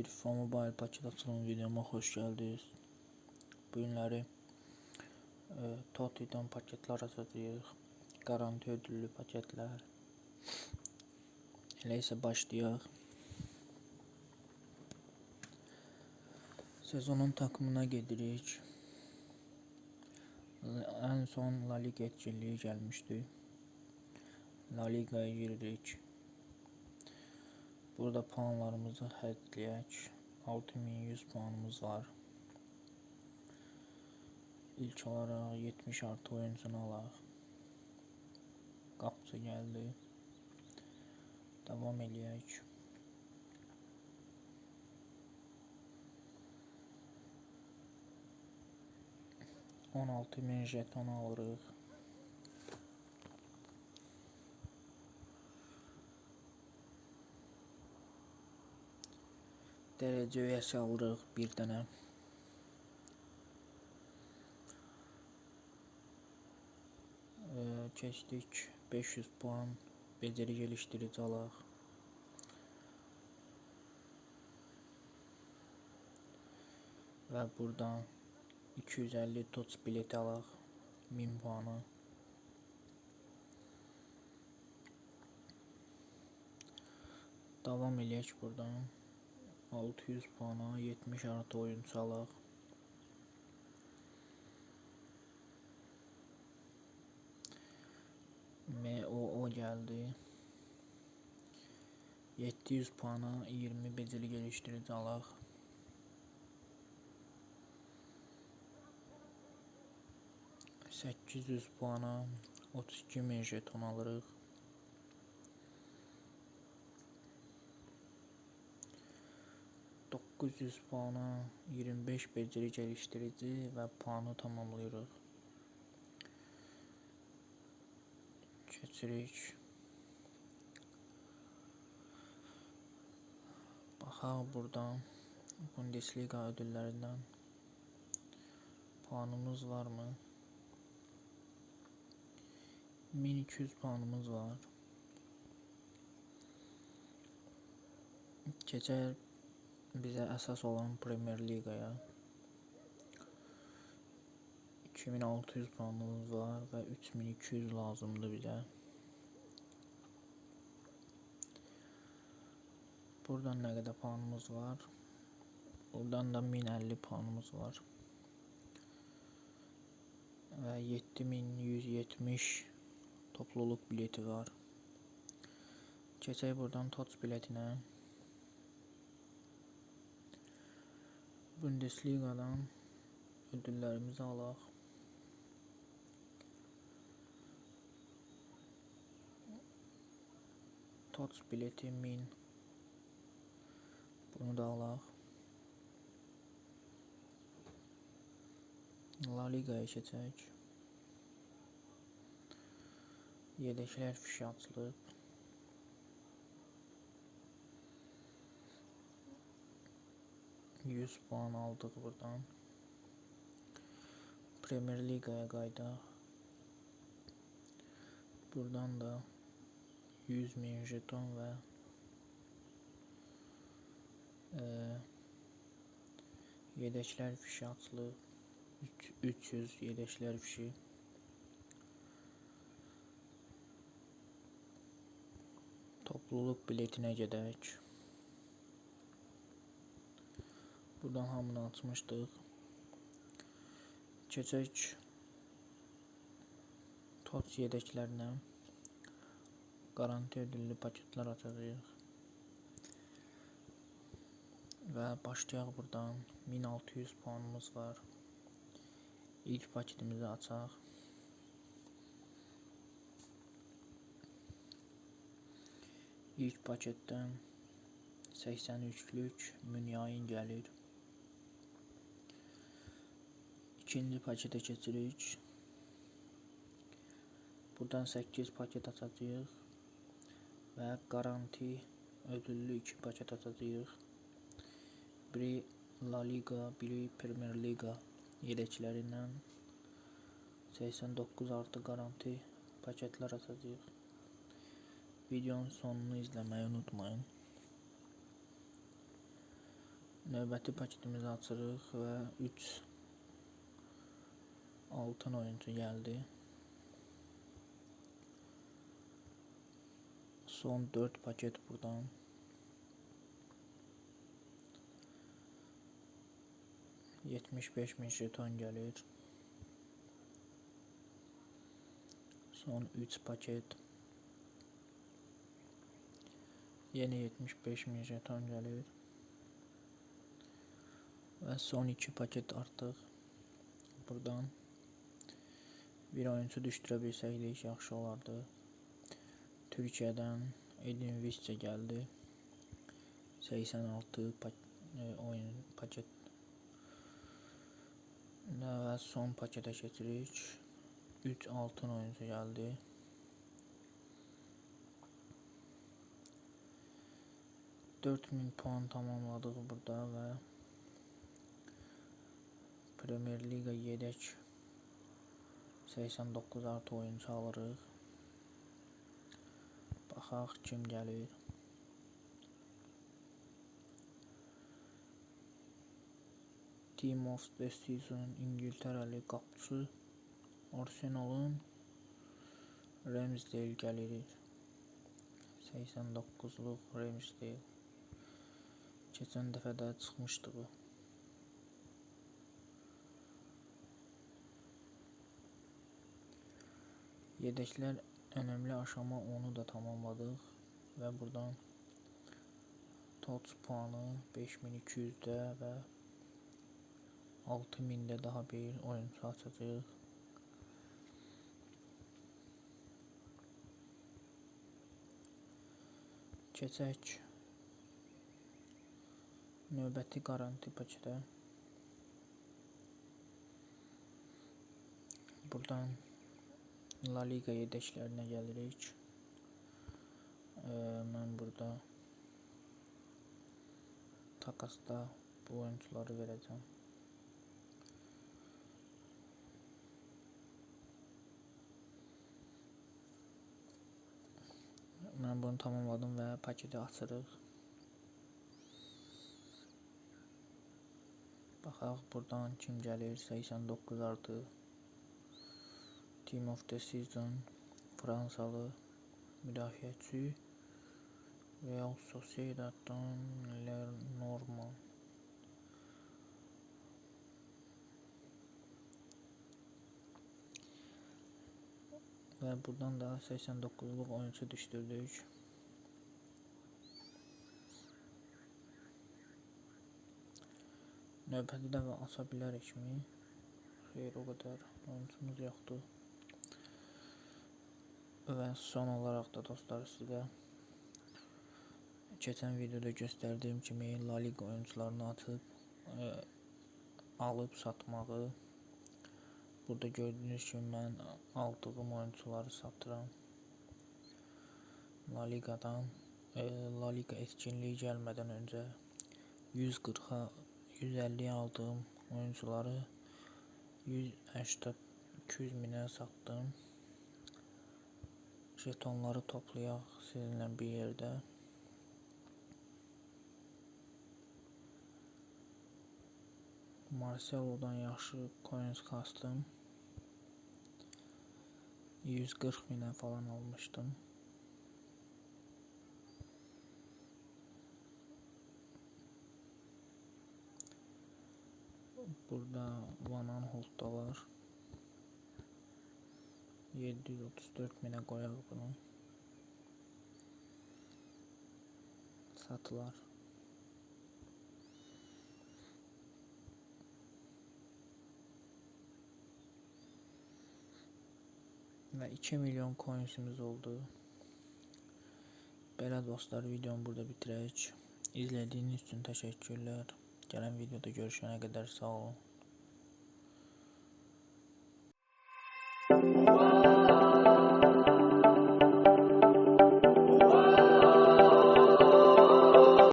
bir FIFA Mobile paket açılım videoma hoş geldiniz. Bu günləri e, Toti'dən paketlər açacağıq. Garanti ödüllü paketlər. Elə isə başlayaq. Sezonun takımına gedirik. En son La Liga etkinliği gelmişti. La Liga'ya giririk. Burada puanlarımızı hədləyək. 6100 puanımız var. İlk olaraq 70 artı oyuncunu alaq. Qapıcı gəldi. Davam eləyək. On altı min jeton alırıq. Dərəcə üyəsi alırıq bir dənə. Keçdik 500 puan beceri geliştirici alaq. Və buradan 250 TOTS bileti alaq 1000 puanı. Davam eləyək buradan. 600 puana 70 artı oyuncu alaq. MOO geldi. 700 puana 20 beceri geliştirici alaq. Səkkiz yüz puana 32 min jeton alırıq. 900 puana 25 beceri geliştirici ve puanı tamamlıyoruz. Keçirik. Baxaq buradan Bundesliga ödüllerinden puanımız var mı? 1200 puanımız var. Keçər bize əsas olan Premier Ligaya 2600 puanımız var ve 3200 lazımdı bize. Buradan ne kadar puanımız var? Buradan da 1050 puanımız var. Ve 7170 topluluk bileti var. Keçək buradan TOTS biletinə. Bundesliga'dan ödüllerimizi alaq. Tots bileti 1000 Bunu da alaq. La Liga'ya keçək. Yedəklər fişi açılıb. 100 puan aldık buradan. Premier Liga'ya qayıdaq. Buradan da 100 min jeton və e, yedəklər fişi açılıb. 300 yedəklər fişi. Topluluk biletinə gedək. Buradan hamını açmışdıq. Keçək TOTS yedəklərinə garanti ödüllü paketlər açacağıq. Və başlayaq buradan 1600 puanımız var. İlk paketimizi açaq. İlk paketdən 83'lük Münyayin gəlir. İkinci pakete keçirik. Buradan 8 paket atacağıq və garanti ödüllü 2 paket atacağıq. Biri La Liga, biri Premier Liga yedəklərindən 89 artı garanti paketlər atacağıq. Videonun sonunu izləməyi unutmayın. Növbəti paketimizi açırıq və 3 altın oyuncu gəldi. Son 4 paket buradan. Yetmiş beş min jeton gəlir. Son 3 paket. Yeni 75 min jeton gəlir. Və son 2 paket artıq. Buradan bir oyuncu düşdürə bilsəkdik yaxşı olardı. Türkiyədən Edin Visca gəldi. 86 pak e, oyun paket və son paketə keçirik. 3 altın oyuncu gəldi. Dört puan tamamladıq burada və Premier Liga yedək 89 artı oyuncu alırıq. Baxaq kim gəlir. Team of the Season İngiltərəli qapıçı Arsenalın Ramsdale gəlir. 89-luq Ramsdale. Keçən dəfə də çıxmışdı bu. Yedəklər önəmli aşama onu da tamamladıq və buradan TOTS puanı 5200-də və 6000-də daha bir oyuncu açacağıq. Keçək növbəti qaranti paketə. Buradan La Liga yedəklərinə gəlirik. Mən burada takasda bu oyuncuları verəcəm. Mən bunu tamamladım və paketi açırıq. Baxaq buradan kim gəlir 89 artı Team of the Season Fransalı müdafiəçi Real Sociedad'dan Lenormand və buradan da 89-luq oyuncu düşdürdük. Növbəti dəfə aça bilərikmi? Xeyr, o qədər oyuncumuz yoxdur. Və son olaraq da dostlar sizə keçən videoda göstərdiyim kimi La Liga oyuncularını atıb e, alıb satmağı Burada gördüyünüz kimi mən aldığım oyuncuları satıram. La Ligadan e, La Liga etkinliyi gəlmədən öncə 140-a 150-yə aldığım oyuncuları 180 200 minə satdım jetonları toplayaq sizinlə bir yerdə. Marcelo'dan yaxşı coins kastım. 140 minə falan almışdım. Burada Van Aanholt da var. 734 minə qoyaq bunu. Satılar. Və 2 milyon coinsimiz oldu. Belə dostlar, videomu burada bitirək. İzlədiyiniz üçün təşəkkürlər. Gələn videoda görüşənə qədər sağ olun.